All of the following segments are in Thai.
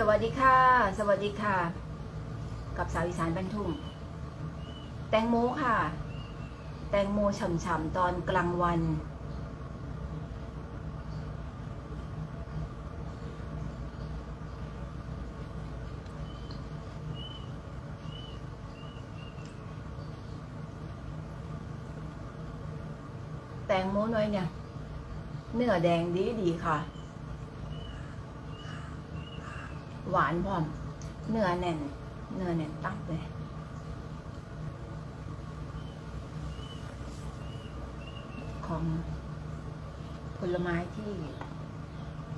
สวัสดีค่ะ สวัสดีค่ะ กับสาวอีสานบรรทุมแตงโมค่ะ แตงโมฉ่ำๆตอนกลางวัน แตงโมน้อยเนี่ย เนื้อแดงดีดีๆค่ะ หวานพร้อม เนื้อแน่น เนื้อแน่นตับเลย ของผลไม้ที่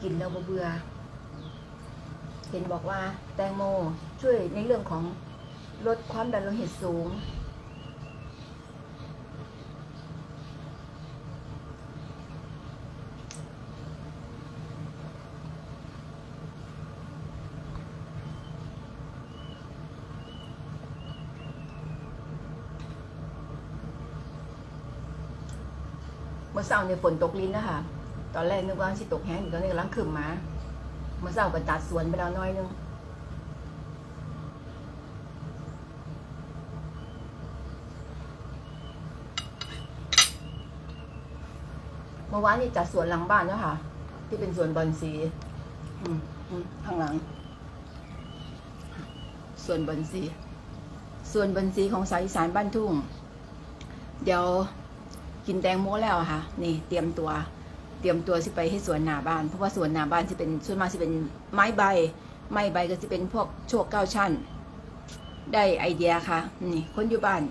กินแล้วเบื่อ เห็นบอกว่าแตงโมช่วยในเรื่องของลดความดันโลหิตสูง เมื่อเช้าเนี่ยฝนตกลิ้นนะคะตอนแรกนึกว่าสิตกแห้งอยู่ตอนนี้กำลังขึ้นมาเมื่อเช้าก็ตัดสวนไปแล้วน้อยนึงเมื่อวานนี่จัดสวนหลังบ้านแล้วค่ะ ที่เป็นสวนบอนซีข้างหลังสวนบอนซีสวนบอนซีของสายอีสานบ้านทุ่ง เดี๋ยว กินแตงโมแล้วค่ะ นี่เตรียมตัว เตรียมตัวสิไปให้สวนหน้าบ้าน เพราะว่าสวนหน้าบ้านจะเป็นส่วนมากจะเป็นไม้ใบ ไม้ใบก็จะเป็นพวกโชคเก้าชั้น ได้ไอเดียค่ะ นี่คนอยู่บ้าน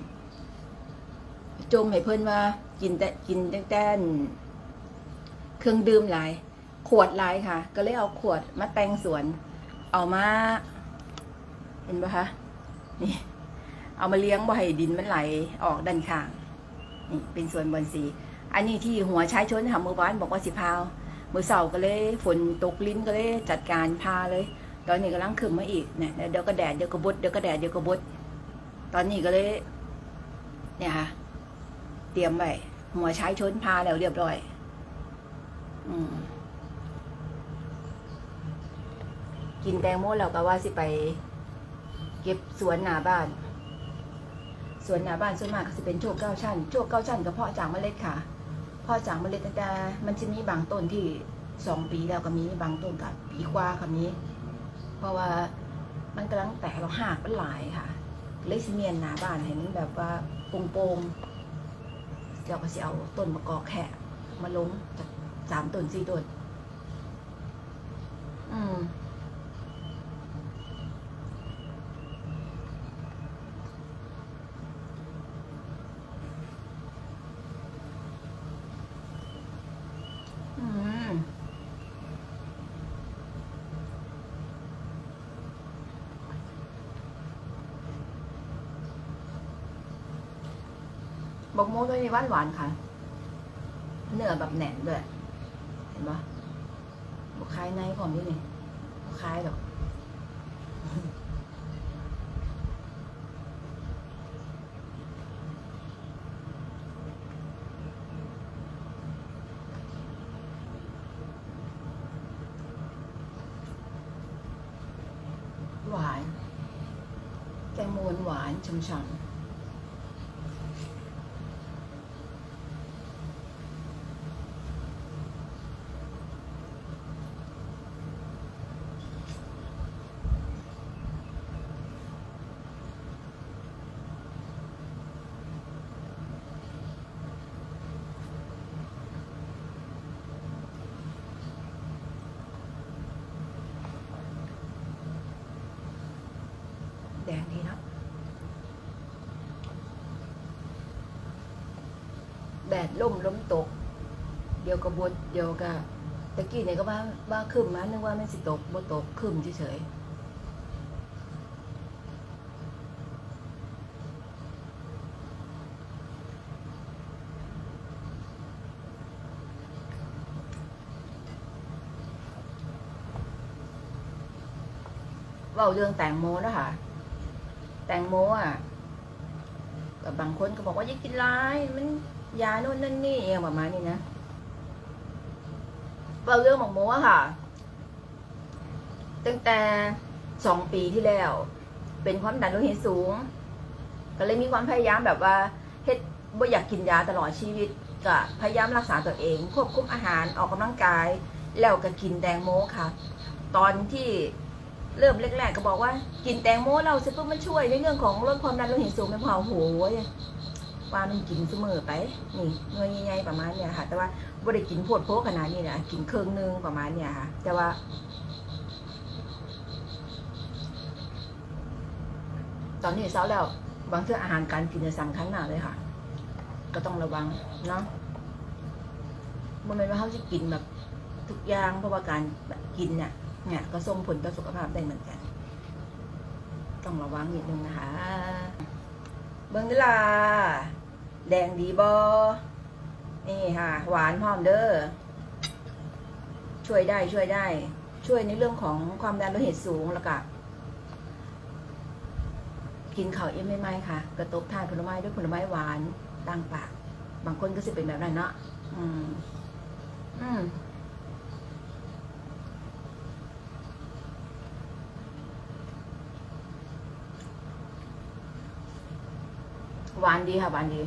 จมให้เพื่อนว่ากินแต่กินแต่แต่เครื่องดื่มหลาย ขวดหลายค่ะ ก็เลยเอาขวดมาแต่งสวน เอามา เห็นปะคะ นี่ เอามาเลี้ยงบ่ให้ดินมันไหลออกด้านข้าง นี่เป็นส่วนบอนสี อันนี้ที่หัวใช้ชนค่ะเมื่อวานบอกว่าสิพาวมือเสาก็เลยฝนตกลิ้นก็เลยจัดการพาเลย ตอนนี้กำลังขึ้นมาอีกเนี่ยเดี๋ยวก็แดดเดี๋ยวก็บดเดี๋ยวก็แดดเดี๋ยวก็บดตอนนี้ก็เลย เนี่ยค่ะ เตรียมไว้หัวใช้ชนพาแล้วเรียบร้อย อืมกินแตงโมแล้วก็ว่าสิไป เก็บสวนหน้าบ้าน ส่วนหน้าบ้านส่วนมากก็จะเป็นโชคเก้าชั้นโชคเก้าชั้นก็เพาะจากเมล็ดค่ะ เพาะจากเมล็ดตั้งแต่มันจะมีบางต้นที่สองปีแล้วก็มีบางต้นกับปีกว่าค่ะมีเพราะว่ามันกำลังแตกเราหากเป็นหลายค่ะเลยสิเมียนหน้าบ้านเห็นแบบว่าโป่งๆเราก็จะเอาต้นมะกอกแขะมาลงจากสามต้นสี่ต้นอืม อืม บกโมตัวนี้หวานหวานค่ะ เนื้อแบบแหน่นด้วย เห็นปะบกคล้ายในของนี่นี่บกคล้ายหรอกหวาน แตงโมหวานๆช่ำๆ แดดล่มล้มตก เดี๋ยวก็บดเดี๋ยวก็ตะกี้เนี่ยก็ว่าว่าคืมมานึกว่าไม่สิตกบ่ตกคืมเฉยเว่าเรื่องแตงโมนะคะแตงโมอะกับบางคนก็บอกว่าอย่ากินร้ายมัน ยาโน่นนั่นนี่เองประมาณนี้นะเว่าเรื่องของโมอะค่ะ ตั้งแต่สองปีที่แล้ว เป็นความดันโลหิตสูง ก็เลยมีความพยายามแบบว่าเฮ็ดบ่อยากกินยาตลอดชีวิตก็พยายามรักษาตัวเอง ควบคุมอาหารออกกำลังกาย แล้วก็กินแตงโมค่ะ ตอนที่เริ่มแรกๆก็บอกว่า กินแตงโมเราสิเพื่อมันช่วยในเรื่องของลดความดันโลหิตสูงไม่พอโหย ว่ามันกินเสมอไป นี่หน่วยใหญ่ๆประมาณเนี้ยค่ะ แต่ว่าบ่ได้กินโพดโพขนาดนี้นะกินครึ่งหนึงประมาณเนี้ยค่ะ แต่ว่าตอนนี้เช้าแล้วบางเทื่ออาหารการกินจะสำคัญมากเลยค่ะ ก็ต้องระวังเนาะมันเป็นว่าเขาจะกินแบบทุกอย่างเพราะว่าการกินเนี่ยเนี่ยก็ส่งผลต่อสุขภาพได้เหมือนกัน ต้องระวังนิดนึงนะคะ เบิ้งเวลา แดงดีบอนี่ค่ะ หวานพร้อมเด้อช่วยได้ช่วยได้ ช่วยในเรื่องของความดันโลหิตสูงแล้วก็กินข้าวเอ็มไม่ไหมค่ะ กระตบทานผลไม้ด้วยผลไม้หวานต่างปาก บางคนก็จะเป็นแบบนั้นเนาะอืม อืมหวานดีค่ะหวานดี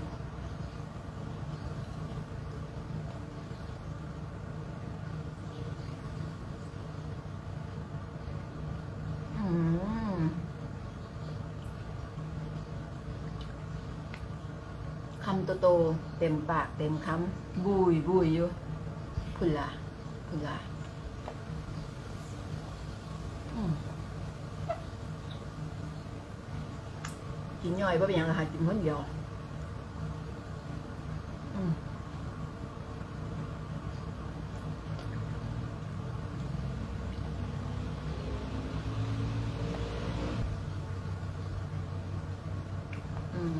อืม คำ โตๆเต็มปากเต็มคำบุยบุยอยู่พุ่นละพุ่นละอืมกินย่อยว่าเป็นหยังล่ะค่ะกินคนเดียวอืมอืม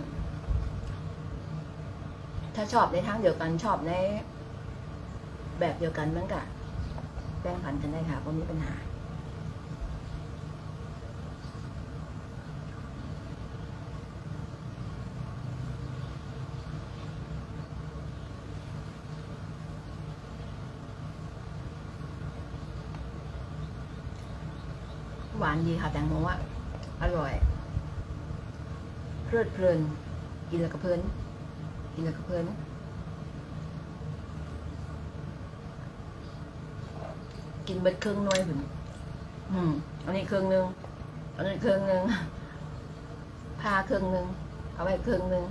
ถ้าชอบในทางเดียวกันชอบในแบบเดียวกันมันก็แบ่งผันกันได้ค่ะเพราะมีปัญหาหวานดีค่ะแตงโมอะอร่อย เพลิดเพลินกินแล้วก็เพลิน กินแล้วก็เพลินกินเบิดเครื่องน้อยผุนอืม อันนี้เครื่องหนึง อันนี้เครื่องหนึงพาเครื่องหนึง เอาไว้เครื่องหนึง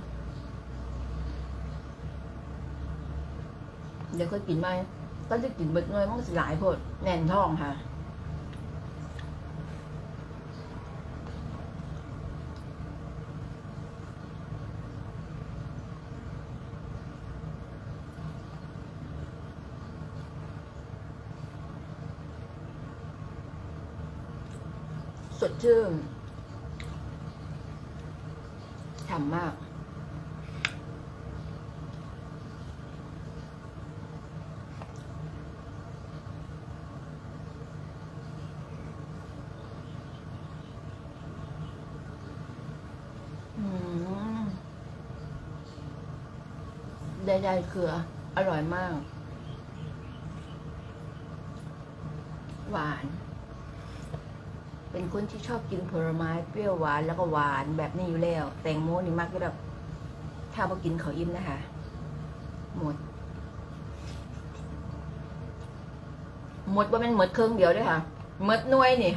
เดี๋ยวค่อยกินไหมก็จะกินเบิดน้อยมันก็สิหลายพดแน่นท้องค่ะ สดชื่นฉ่ำมากอืมได้ๆคืออร่อยมาก หวาน เป็น คนที่ชอบกินผลไม้เปรี้ยวหวานแล้วก็หวานแบบนี้อยู่แล้ว แตงโมนี่มักจะแบบถ้าพอกินเขาอิ่มนะคะ หมด หมดว่าเป็นหมดเครื่องเดียวด้วยค่ะหมดหน่วยนี่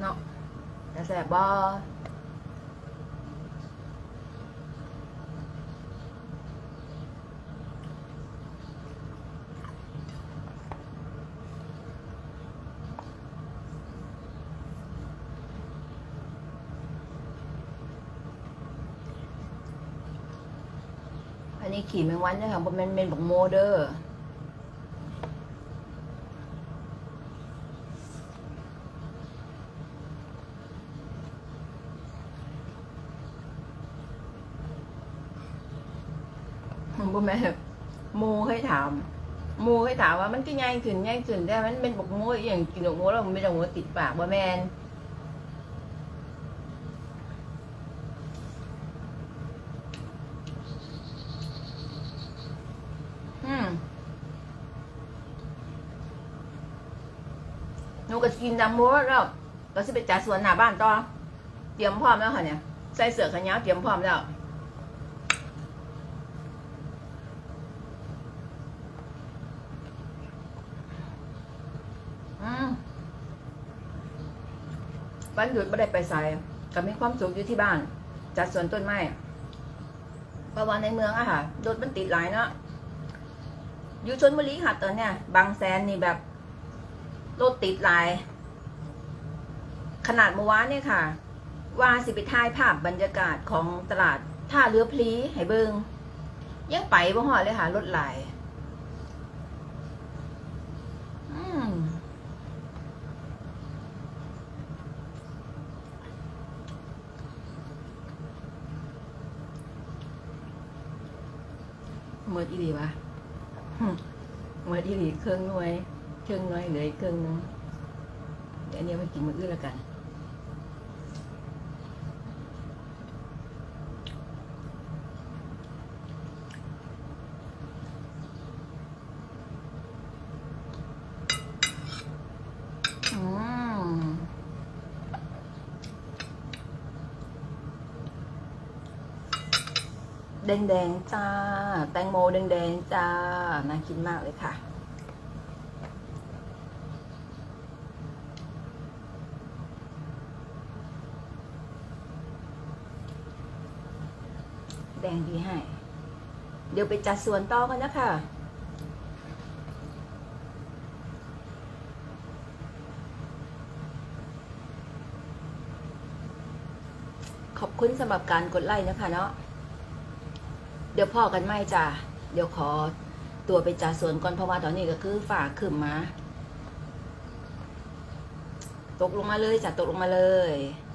เนาะแต่แสบบ่ ขี่แมงวันนะคะมันเป็นบักโมเดอร์มันบ่แม่นโมให้ถามโมให้ถามว่ามันก็ง่ายขึ้นง่ายขึ้นแต่มันเป็นบักโมอย่างกินบักโมแล้วมันไม่ต้องหัวติดปากบ่แมน นูก็กินดำมัวแล้วเราสิไปจัดสวนหน้าบ้านต่อ เตรียมพร้อมแล้วค่ะเนี่ย ใส่เสื้อขนยาวเตรียมพร้อมแล้วอืมวันหยุดไม่ได้ไปใส่ก็มีความสุขอยู่ที่บ้าน จัดสวนต้นไม้เพราะว่าในเมืองอะค่ะรถมันติดหลายเนาะอยู่ชนบุรีค่ะตอนเนี้ยบางแสนนี่แบบ รถติดหลาย ขนาดเมื่อวานเนี่ยค่ะ ว่าสิไปถ่ายภาพบรรยากาศของตลาดท่าเรือพลีให้เบิงยังไปบ่หอดเลยค่ะรถหลายมเมื่ออีหลีวะเมื่ออีหลีเครื่องหน่วย เครื่องน่วยเหลืออีกเครื่องนึงเดี๋ยวอันนี้มากินมื้ออื่นแล้วกันแดงๆจ้า แตงโมแดงๆจ้า น่ากินมากเลยค่ะ งดีให้ เดี๋ยวไปจัดสวนต่อกันนะคะขอบคุณสำหรับการกดไลค์นะคะเนาะ เดี๋ยวพ่อกันไม่จ้ะ เดี๋ยวขอตัวไปจ่าสวนก่อนเพราะว่าตอนนี้ก็คือฝ่าขึ้นมา ตกลงมาเลยจ้ะตกลงมาเลย「